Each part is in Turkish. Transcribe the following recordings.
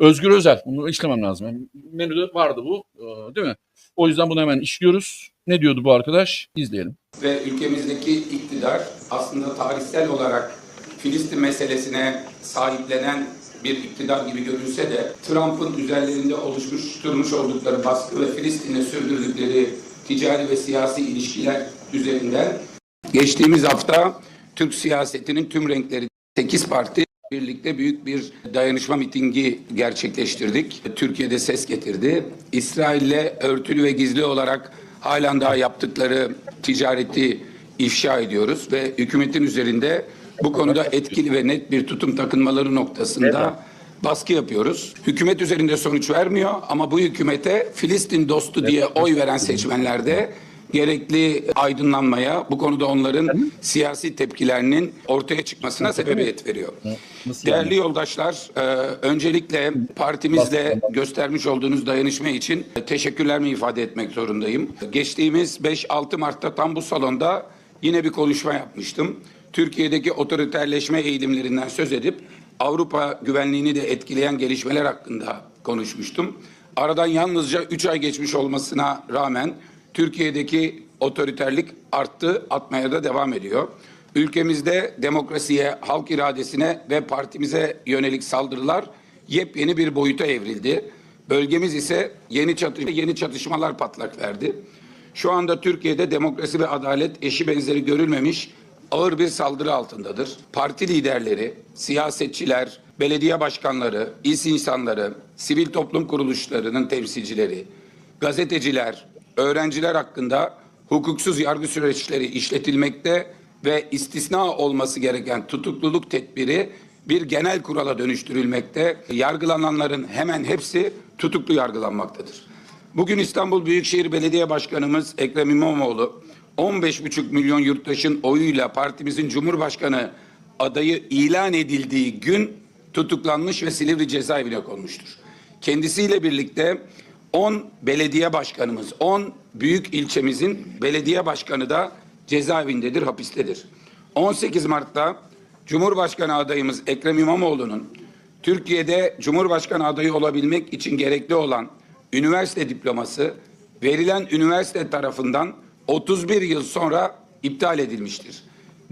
Özgür Özel. Bunu işlemem lazım. Yani menüde vardı bu. Ee, Değil mi? O yüzden bunu hemen işliyoruz. Ne diyordu bu arkadaş? İzleyelim. ve ülkemizdeki iktidar aslında tarihsel olarak Filistin meselesine sahiplenen bir iktidar gibi görünse de Trump'ın üzerlerinde oluşmuş oldukları baskı ve Filistin'e sürdürdükleri ticari ve siyasi ilişkiler üzerinden geçtiğimiz hafta Türk siyasetinin tüm renkleri 8 parti birlikte büyük bir dayanışma mitingi gerçekleştirdik. Türkiye'de ses getirdi. İsrail'le örtülü ve gizli olarak halen daha yaptıkları ticareti ifşa ediyoruz ve hükümetin üzerinde bu konuda etkili ve net bir tutum takınmaları noktasında baskı yapıyoruz. Hükümet üzerinde sonuç vermiyor ama bu hükümete Filistin dostu diye oy veren seçmenlerde gerekli aydınlanmaya, bu konuda onların siyasi tepkilerinin ortaya çıkmasına sebebiyet veriyor. Nasıl yani? Değerli yoldaşlar, e, öncelikle partimizle göstermiş olduğunuz dayanışma için teşekkürlerimi ifade etmek zorundayım. Geçtiğimiz 5-6 Mart'ta tam bu salonda yine bir konuşma yapmıştım. Türkiye'deki otoriterleşme eğilimlerinden söz edip Avrupa güvenliğini de etkileyen gelişmeler hakkında konuşmuştum. Aradan yalnızca 3 ay geçmiş olmasına rağmen Türkiye'deki otoriterlik arttı, atmaya da devam ediyor. Ülkemizde demokrasiye, halk iradesine ve partimize yönelik saldırılar yepyeni bir boyuta evrildi. Bölgemiz ise yeni çatışma, yeni çatışmalar patlak verdi. Şu anda Türkiye'de demokrasi ve adalet eşi benzeri görülmemiş ağır bir saldırı altındadır. Parti liderleri, siyasetçiler, belediye başkanları, iş insanları, sivil toplum kuruluşlarının temsilcileri, gazeteciler, öğrenciler hakkında hukuksuz yargı süreçleri işletilmekte ve istisna olması gereken tutukluluk tedbiri bir genel kurala dönüştürülmekte. Yargılananların hemen hepsi tutuklu yargılanmaktadır. Bugün İstanbul Büyükşehir Belediye Başkanımız Ekrem İmamoğlu 15,5 milyon yurttaşın oyuyla partimizin Cumhurbaşkanı adayı ilan edildiği gün tutuklanmış ve Silivri cezaevine konmuştur. Kendisiyle birlikte 10 belediye başkanımız, 10 büyük ilçemizin belediye başkanı da cezaevindedir, hapistedir. 18 Mart'ta Cumhurbaşkanı adayımız Ekrem İmamoğlu'nun Türkiye'de Cumhurbaşkanı adayı olabilmek için gerekli olan üniversite diploması verilen üniversite tarafından 31 yıl sonra iptal edilmiştir.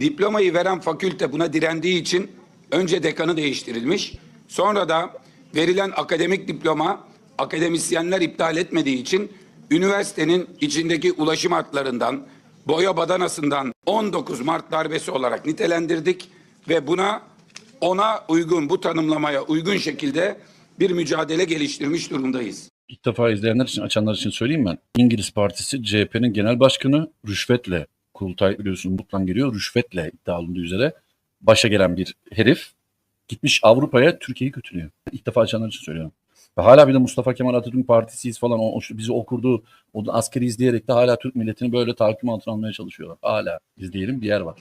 Diplomayı veren fakülte buna direndiği için önce dekanı değiştirilmiş, sonra da verilen akademik diploma akademisyenler iptal etmediği için üniversitenin içindeki ulaşım hatlarından, boya badanasından 19 Mart darbesi olarak nitelendirdik ve buna ona uygun, bu tanımlamaya uygun şekilde bir mücadele geliştirmiş durumdayız. İlk defa izleyenler için, açanlar için söyleyeyim ben. İngiliz Partisi CHP'nin genel başkanı rüşvetle, kurultay biliyorsun mutlan geliyor, rüşvetle iddia alındığı üzere başa gelen bir herif gitmiş Avrupa'ya Türkiye'yi götürüyor. İlk defa açanlar için söylüyorum. Ve hala bir de Mustafa Kemal Atatürk'ün partisiyiz falan o, bizi okurdu. O askeri izleyerek de hala Türk milletini böyle tahakküm altına almaya çalışıyorlar. Hala izleyelim bir yer var.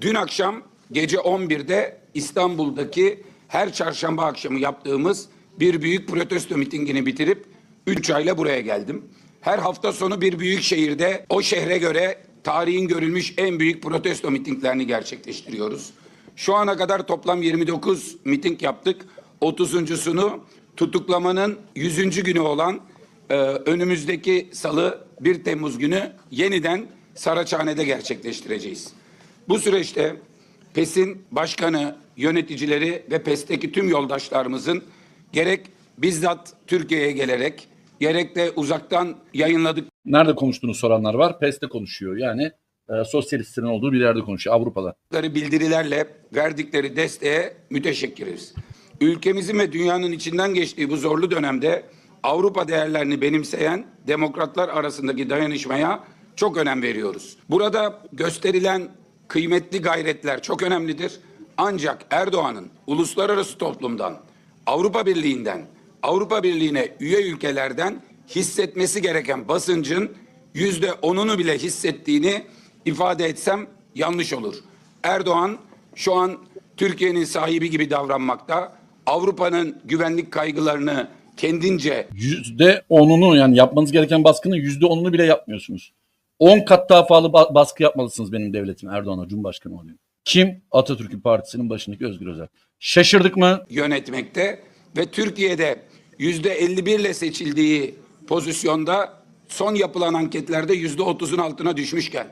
Dün akşam gece 11'de İstanbul'daki her çarşamba akşamı yaptığımız bir büyük protesto mitingini bitirip 3 ayla buraya geldim. Her hafta sonu bir büyük şehirde o şehre göre tarihin görülmüş en büyük protesto mitinglerini gerçekleştiriyoruz. Şu ana kadar toplam 29 miting yaptık. 30.sunu tutuklamanın 100. günü olan e, önümüzdeki salı 1 Temmuz günü yeniden Saraçhane'de gerçekleştireceğiz. Bu süreçte PES'in başkanı, yöneticileri ve PES'teki tüm yoldaşlarımızın gerek bizzat Türkiye'ye gelerek gerek de uzaktan yayınladık Nerede konuştuğunu soranlar var. PES'te konuşuyor. Yani e, sosyalistlerin olduğu bir yerde konuşuyor. Avrupa'da. bildirilerle verdikleri desteğe müteşekkiriz. Ülkemizin ve dünyanın içinden geçtiği bu zorlu dönemde Avrupa değerlerini benimseyen demokratlar arasındaki dayanışmaya çok önem veriyoruz. Burada gösterilen kıymetli gayretler çok önemlidir. Ancak Erdoğan'ın uluslararası toplumdan, Avrupa Birliği'nden, Avrupa Birliği'ne üye ülkelerden hissetmesi gereken basıncın yüzde onunu bile hissettiğini ifade etsem yanlış olur. Erdoğan şu an Türkiye'nin sahibi gibi davranmakta. Avrupa'nın güvenlik kaygılarını kendince yüzde onunu yani yapmanız gereken baskının yüzde onunu bile yapmıyorsunuz. 10 kat daha fazla ba- baskı yapmalısınız benim devletim Erdoğan'a Cumhurbaşkanı oluyor. Kim? Atatürk'ün partisinin başındaki Özgür Özel. Şaşırdık mı? yönetmekte ve Türkiye'de yüzde 51 ile seçildiği pozisyonda son yapılan anketlerde yüzde 30'un altına düşmüşken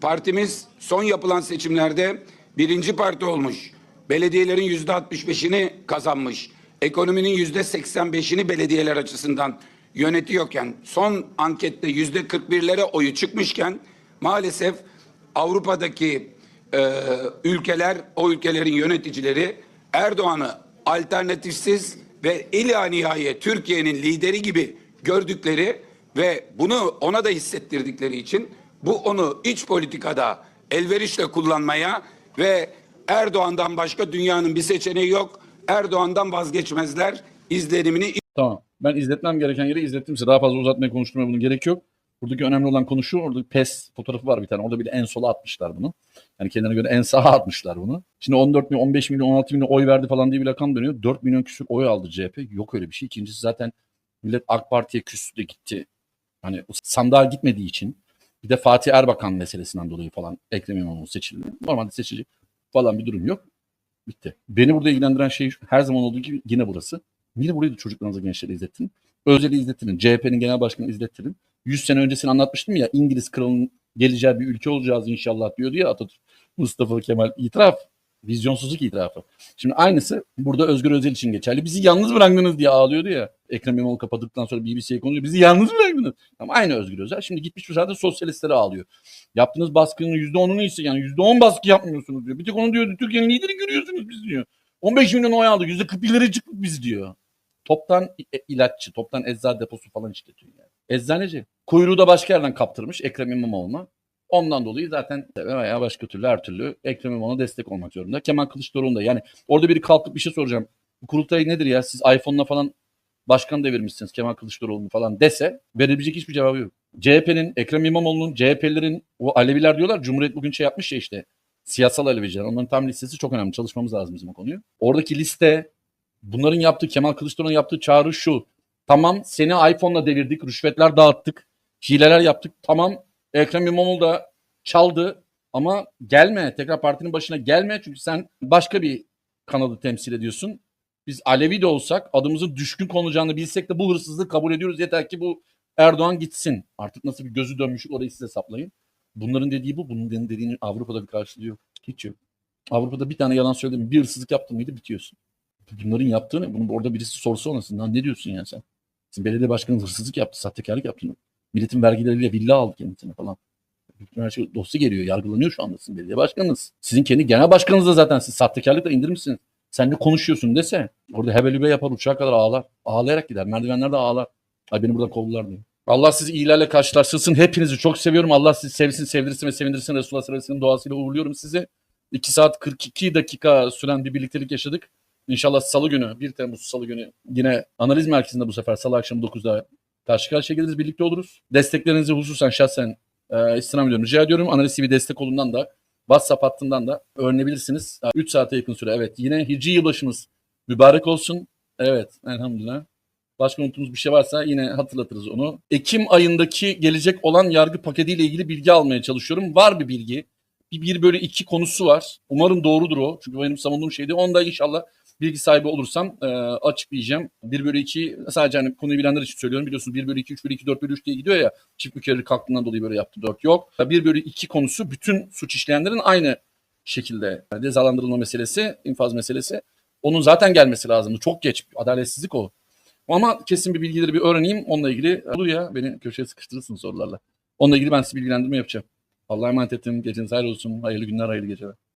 partimiz son yapılan seçimlerde birinci parti olmuş. Belediyelerin yüzde 65'ini kazanmış. Ekonominin yüzde 85'ini belediyeler açısından yönetiyorken son ankette yüzde 41'lere oyu çıkmışken maalesef Avrupa'daki e, ülkeler, o ülkelerin yöneticileri Erdoğan'ı alternatifsiz ve ila nihayet Türkiye'nin lideri gibi gördükleri ve bunu ona da hissettirdikleri için bu onu iç politikada elverişle kullanmaya ve Erdoğan'dan başka dünyanın bir seçeneği yok. Erdoğan'dan vazgeçmezler izlenimini Tamam. Ben izletmem gereken yeri izlettim size. Daha fazla uzatmaya konuşturmaya bunun gerek yok. Buradaki önemli olan konu şu. Orada PES fotoğrafı var bir tane. Orada bir en sola atmışlar bunu. Yani kendilerine göre en sağa atmışlar bunu. Şimdi 14 milyon, 15 milyon, 16 milyon oy verdi falan diye bir rakam dönüyor. 4 milyon küsur oy aldı CHP. Yok öyle bir şey. İkincisi zaten millet AK Parti'ye küstü de gitti. Hani sandığa gitmediği için bir de Fatih Erbakan meselesinden dolayı falan Ekrem İmamoğlu seçildi. Normalde seçilecek falan bir durum yok. Bitti. Beni burada ilgilendiren şey her zaman olduğu gibi yine burası. Yine burayı da çocuklarınıza gençlere izlettin. Özel'i izlettirin. CHP'nin genel başkanı izlettirin. 100 sene öncesini anlatmıştım ya İngiliz kralının geleceği bir ülke olacağız inşallah diyordu ya Atatürk. Mustafa Kemal itiraf. Vizyonsuzluk itirafı. Şimdi aynısı burada Özgür Özel için geçerli. Bizi yalnız bıraktınız diye ağlıyordu ya. Ekrem İmamoğlu kapadıktan sonra BBC'ye konuşuyor. Bizi yalnız bıraktınız. Ama aynı Özgür Özel. Şimdi gitmiş bu sırada sosyalistlere ağlıyor. Yaptığınız baskının %10'unu ise yani %10 baskı yapmıyorsunuz diyor. Bir tek onu diyor Türkiye'nin lideri görüyorsunuz biz diyor. 15 milyon oy aldık. %41'lere çıktık biz diyor. Toptan i- ilaççı, toptan eczane deposu falan işletiyor yani. Eczaneci. Kuyruğu da başka yerden kaptırmış Ekrem İmamoğlu'na. Ondan dolayı zaten veya başka türlü her türlü Ekrem İmamoğlu'na destek olmak zorunda. Kemal Kılıçdaroğlu da yani orada biri kalkıp bir şey soracağım. Kurultay nedir ya? Siz iPhone'la falan başkan devirmişsiniz Kemal Kılıçdaroğlu falan dese verebilecek hiçbir cevabı yok. CHP'nin, Ekrem İmamoğlu'nun, CHP'lerin o Aleviler diyorlar. Cumhuriyet bugün şey yapmış ya işte. Siyasal Aleviciler. Onların tam listesi çok önemli. Çalışmamız lazım bizim o konuyu. Oradaki liste bunların yaptığı Kemal Kılıçdaroğlu'nun yaptığı çağrı şu. Tamam seni iPhone'la devirdik. Rüşvetler dağıttık. Hileler yaptık. Tamam Ekrem İmamoğlu da çaldı. Ama gelme. Tekrar partinin başına gelme. Çünkü sen başka bir kanalı temsil ediyorsun. Biz Alevi de olsak adımızın düşkün konulacağını bilsek de bu hırsızlığı kabul ediyoruz. Yeter ki bu Erdoğan gitsin. Artık nasıl bir gözü dönmüş orayı siz hesaplayın. Bunların dediği bu. Bunun dediğinin Avrupa'da bir karşılığı yok. Hiç yok. Avrupa'da bir tane yalan söyledin mi, bir hırsızlık yaptın mıydı bitiyorsun. Bunların yaptığı ne? Bunu orada birisi sorsa. Lan ne diyorsun ya sen? Sizin belediye başkanınız hırsızlık yaptı, sahtekarlık yaptı. Milletin vergileriyle villa aldı kendisine falan. Bütün her şey dosya geliyor. Yargılanıyor şu anda sizin belediye başkanınız. Sizin kendi genel başkanınız da zaten siz sahtekarlıkla indirmişsiniz. Sen ne konuşuyorsun dese orada hebelübe yapar uçağa kadar ağlar. Ağlayarak gider. Merdivenlerde ağlar. Ay beni buradan kovdular diye. Allah sizi iyilerle karşılaştırsın. Hepinizi çok seviyorum. Allah sizi sevsin, sevdirsin ve sevindirsin. Resulullah sallallahu aleyhi ve sellem duasıyla uğurluyorum sizi. 2 saat 42 dakika süren bir birliktelik yaşadık. İnşallah salı günü 1 Temmuz salı günü yine analiz merkezinde bu sefer salı akşamı 9'da karşı karşıya geliriz birlikte oluruz. Desteklerinizi hususen şahsen e, istirham ediyorum. Rica ediyorum. Analiz TV destek olundan da WhatsApp hattından da öğrenebilirsiniz. 3 saate yakın süre. Evet yine Hicri yılbaşımız mübarek olsun. Evet elhamdülillah. Başka unuttuğumuz bir şey varsa yine hatırlatırız onu. Ekim ayındaki gelecek olan yargı paketiyle ilgili bilgi almaya çalışıyorum. Var bir bilgi. Bir, bir böyle iki konusu var. Umarım doğrudur o. Çünkü benim savunduğum şeydi. Onda inşallah bilgi sahibi olursam e, açıklayacağım. 1 bölü 2 sadece hani konuyu bilenler için söylüyorum. Biliyorsunuz 1 bölü 2, 3 bölü 2, 4 bölü 3 diye gidiyor ya. Çift mükerrer kalktığından dolayı böyle yaptı 4 yok. 1 bölü 2 konusu bütün suç işleyenlerin aynı şekilde cezalandırılma meselesi, infaz meselesi. Onun zaten gelmesi lazımdı. Çok geç. Adaletsizlik o. Ama kesin bir bilgileri bir öğreneyim. Onunla ilgili olur ya beni köşeye sıkıştırırsın sorularla. Onunla ilgili ben size bilgilendirme yapacağım. Allah'a emanet ettim. Geceniz hayırlı olsun. Hayırlı günler, hayırlı geceler.